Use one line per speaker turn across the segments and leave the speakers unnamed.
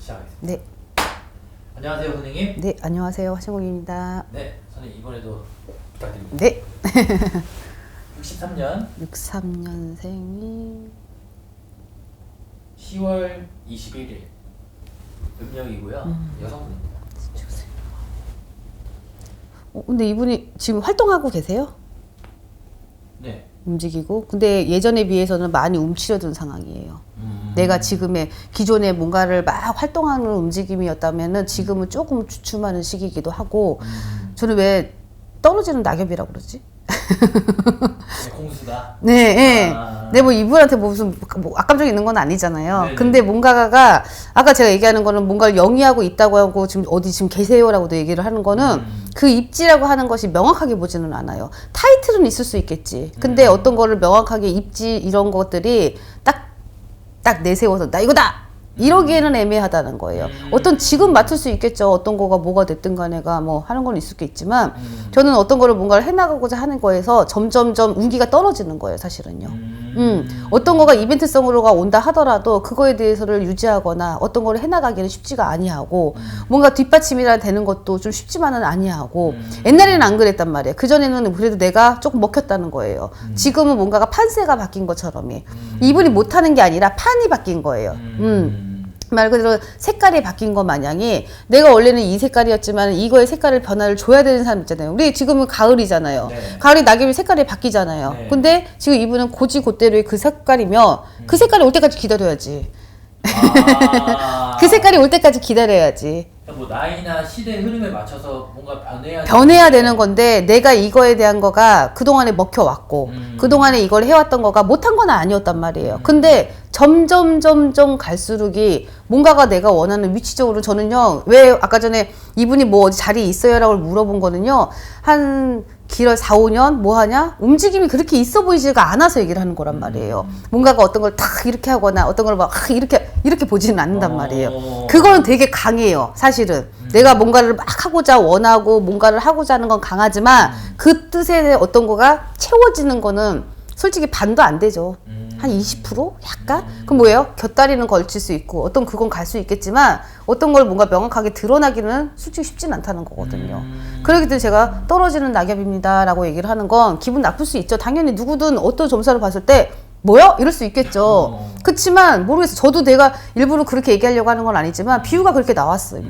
시작하겠습니다.
네,
안녕하세요, 선생님.
네 안녕하세요 화시공입니다.
네, 선생님 이번에도 부탁드립니다.
네,
63년
63년생이
10월 21일 음력이고요. 여성분입니다.
어, 근데 이분이 지금 활동하고 계세요?
네.
움직이고 근데 예전에 비해서는 많이 움츠려든 상황이에요.
음,
내가 지금의 기존에 뭔가를 막 활동하는 움직임이었다면은 지금은 조금 주춤하는 시기이기도 하고
음,
저는 왜 떨어지는 낙엽이라고 그러지?
네, 공수다.
네, 예.
아.
네, 뭐 이분한테 뭐 무슨 뭐 악감정 있는 건 아니잖아요.
네네.
근데 뭔가가 아까 제가 얘기하는 거는 뭔가를 영위하고 있다고 하고 지금 어디 지금 계세요라고도 얘기를 하는 거는
음.
그 입지라고 하는 것이 명확하게 보지는 않아요. 타이틀은 있을 수 있겠지. 근데
음.
어떤 거를 명확하게 입지 이런 것들이 딱 딱 내세워서 나 이거다. 이러기에는 애매하다는 거예요.
음.
어떤 지금 맡을 수 있겠죠. 어떤 거가 뭐가 됐든 간에가 뭐 하는 건 있을 수 있지만
음.
저는 어떤 거를 뭔가를 해나가고자 하는 거에서 점점점 운기가 떨어지는 거예요, 사실은요.
음,
음, 어떤 거가 이벤트성으로가 온다 하더라도 그거에 대해서를 유지하거나 어떤 거를 해나가기는 쉽지가 아니하고 뭔가 뒷받침이라 되는 것도 좀 쉽지만은 아니하고
음.
옛날에는 안 그랬단 말이에요. 그 전에는 그래도 내가 조금 먹혔다는 거예요.
음.
지금은 뭔가가 판세가 바뀐 것처럼이 이분이 못하는 게 아니라 판이 바뀐 거예요. 음. 말 그대로 색깔이 바뀐 것 마냥이 내가 원래는 이 색깔이었지만 이거의 색깔을 변화를 줘야 되는 사람 있잖아요. 우리 지금은 가을이잖아요.
네.
가을이 낙엽이 색깔이 바뀌잖아요.
네.
근데 지금 이분은 고지 고대로의 그 색깔이며 그 색깔이 올 때까지 기다려야지.
아,
그 색깔이 올 때까지 기다려야지.
뭐 나이나 시대 흐름에 맞춰서 뭔가 변해야
변해야 되는 건데 내가 이거에 대한 거가 그동안에 먹혀왔고
음.
그동안에 이걸 해왔던 거가 못한 건 아니었단 말이에요. 근데 점점 점점 갈수록이 뭔가가 내가 원하는 위치적으로 저는요 왜 아까 전에 이분이 뭐 어디 자리에 있어요라고 물어본 거는요 한 길어 4, 5년 뭐 하냐 움직임이 그렇게 있어 보이지가 않아서 얘기를 하는 거란 말이에요. 뭔가가 어떤 걸 탁 이렇게 하거나 어떤 걸 막 이렇게 이렇게 보지는 않는단
어.
말이에요. 그거는 되게 강해요, 사실은. 내가 뭔가를 막 하고자 원하고 뭔가를 하고자 하는 건 강하지만 그 뜻에 어떤 거가 채워지는 거는 솔직히 반도 안 되죠. 한 20% 약간? 그럼 뭐예요? 곁다리는 걸칠 수 있고 어떤 그건 갈 수 있겠지만 어떤 걸 뭔가 명확하게 드러나기는 솔직히 쉽진 않다는 거거든요. 그렇기 때문에 제가 떨어지는 낙엽입니다라고 얘기를 하는 건 기분 나쁠 수 있죠. 당연히 누구든 어떤 점사를 봤을 때 뭐야? 이럴 수 있겠죠.
어.
그렇지만 모르겠어. 저도 내가 일부러 그렇게 얘기하려고 하는 건 아니지만 비유가 그렇게 나왔어요.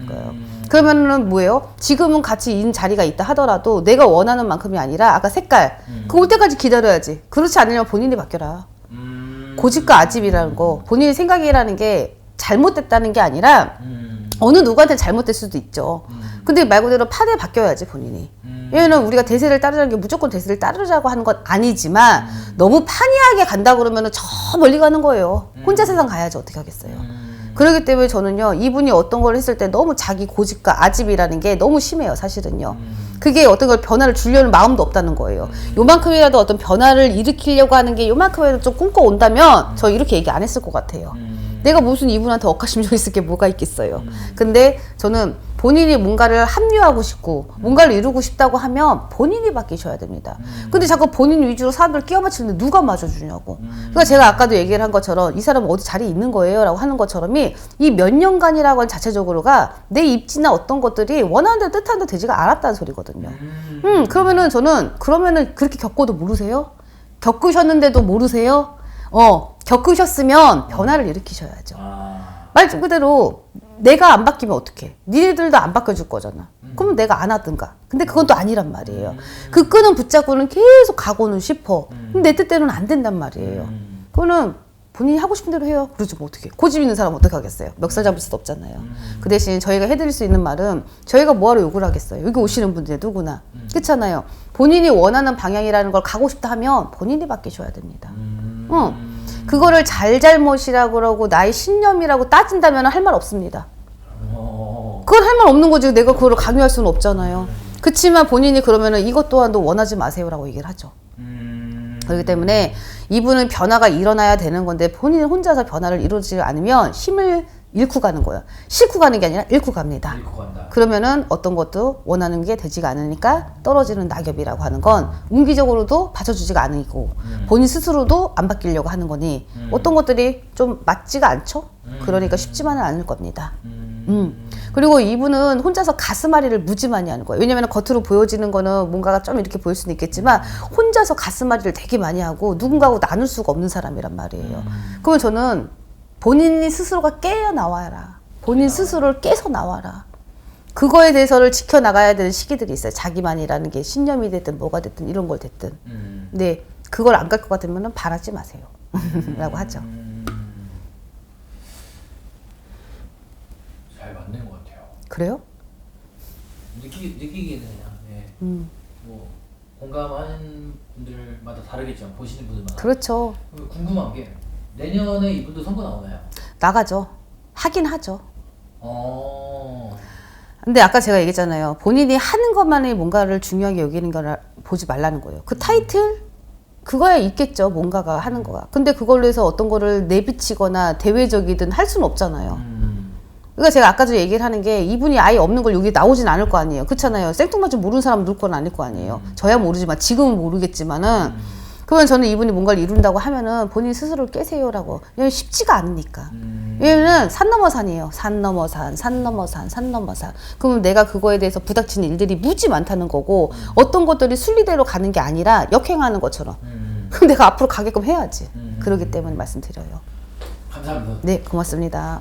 그러면은 뭐예요? 지금은 같이 있는 자리가 있다 하더라도 내가 원하는 만큼이 아니라 아까 색깔 그올 때까지 기다려야지. 그렇지 않으면 본인이 바뀌어라.
음,
고집과 아집이라는 거 본인의 생각이라는 게 잘못됐다는 게 아니라
음,
어느 누구한테 잘못될 수도 있죠. 근데 말 그대로 판에 바뀌어야지 본인이.
음.
왜냐면 우리가 대세를 따르는 게 무조건 대세를 따르자고 하는 건 아니지만 너무 판이하게 간다 그러면은 저 멀리 가는 거예요. 혼자 세상 가야지 어떻게 하겠어요.
음,
그렇기 때문에 저는요 이분이 어떤 걸 했을 때 너무 자기 고집과 아집이라는 게 너무 심해요 사실은요. 그게 어떤 걸 변화를 주려는 마음도 없다는 거예요. 요만큼이라도 어떤 변화를 일으키려고 하는 게 요만큼이라도 좀 꿈꿔 온다면 저 이렇게 얘기 안 했을 것 같아요.
음,
내가 무슨 이분한테 억하심정 있을 게 뭐가 있겠어요. 근데 저는 본인이 뭔가를 합류하고 싶고 뭔가를 이루고 싶다고 하면 본인이 바뀌셔야 됩니다. 근데 자꾸 본인 위주로 사람들 끼워 맞추는데 누가 맞아주냐고. 그러니까 제가 아까도 얘기를 한 것처럼 이 사람은 어디 자리에 있는 거예요 라고 하는 것처럼이 이 몇 년간이라고 하는 자체적으로가 내 입지나 어떤 것들이 원하는 대로 뜻하는 대로 되지가 않았다는 소리거든요.
음,
음, 그러면은 저는 그러면은 그렇게 겪어도 모르세요? 겪으셨는데도 모르세요? 어, 겪으셨으면 변화를 일으키셔야죠.
아,
말 그대로 내가 안 바뀌면 어떡해? 니네들도 안 바뀌어줄 거잖아. 그러면 내가 안 하든가. 근데 그건 또 아니란 말이에요. 그 끈은 붙잡고는 계속 가고는 싶어. 근데 내 뜻대로는 안 된단 말이에요.
음,
그거는 본인이 하고 싶은 대로 해요. 그러지 뭐 어떻게? 고집 있는 사람 어떻게 하겠어요? 멱살 잡을 수도 없잖아요. 그 대신 저희가 해드릴 수 있는 말은 저희가 뭐하러 욕을 하겠어요. 여기 오시는 분들 누구나 그렇잖아요. 본인이 원하는 방향이라는 걸 가고 싶다 하면 본인이 바뀌셔야 됩니다.
음,
응. 그거를 잘잘못이라고 그러고 나의 신념이라고 따진다면 할 말 없습니다.
어,
그건 할 말 없는 거지. 내가 그거를 강요할 수는 없잖아요. 그렇지만 본인이 그러면은 이것 또한도 원하지 마세요라고 얘기를 하죠.
음,
그렇기 때문에 이분은 변화가 일어나야 되는 건데 본인 혼자서 변화를 이루지 않으면 힘을 잃고 가는 거예요. 싣고 가는 게 아니라 잃고 갑니다.
읽고 간다.
그러면은 어떤 것도 원하는 게 되지가 않으니까 떨어지는 낙엽이라고 하는 건 운기적으로도 받쳐주지가 않으고 본인 스스로도 안 바뀌려고 하는 거니 어떤 것들이 좀 맞지가 않죠? 그러니까 쉽지만은 않을 겁니다.
음,
음. 그리고 이분은 혼자서 가슴앓이를 무지 많이 하는 거예요. 왜냐면 겉으로 보여지는 거는 뭔가가 좀 이렇게 보일 수는 있겠지만 혼자서 가슴앓이를 되게 많이 하고 누군가하고 나눌 수가 없는 사람이란 말이에요.
음.
그러면 저는 본인이 스스로가 깨어 나와라. 본인 스스로를 깨서 나와라. 그거에 대해서를 지켜나가야 되는 시기들이 있어요. 자기만이라는 게 신념이 됐든 뭐가 됐든 이런 걸 됐든.
음.
근데 그걸 안 갈 것 같으면 바라지 마세요. 라고 하죠.
음. 잘 맞는 것 같아요.
그래요?
느끼 느끼기는 해요. 예.
음.
뭐 공감하는 분들마다 다르겠지만 보시는 분들마다.
그렇죠.
궁금한 게 내년에 이분도 선거 나오나요?
나가죠. 하긴 하죠.
어.
근데 아까 제가 얘기했잖아요. 본인이 하는 것만이 뭔가를 중요하게 여기는 걸 보지 말라는 거예요. 그 타이틀? 그거야 있겠죠. 뭔가가 하는 거가. 근데 그걸로 해서 어떤 거를 내비치거나 대외적이든 할 수는 없잖아요.
음.
그러니까 제가 아까도 얘기를 하는 게 이분이 아예 없는 걸 여기 나오진 않을 거 아니에요. 그렇잖아요. 생뚱맞지 모르는 사람 누울 건 아닐 거 아니에요. 저야 모르지만 지금은 모르겠지만은 그러면 저는 이분이 뭔가를 이룬다고 하면은 본인 스스로를 깨세요라고. 왜냐면 쉽지가 않으니까.
음.
얘는 산 넘어 산이에요. 산 넘어 산, 산 넘어 산, 산 넘어 산. 그러면 내가 그거에 대해서 부닥치는 일들이 무지 많다는 거고 어떤 것들이 순리대로 가는 게 아니라 역행하는 것처럼.
음.
그럼 내가 앞으로 가게끔 해야지.
음.
그러기 때문에 말씀드려요.
감사합니다.
네, 고맙습니다.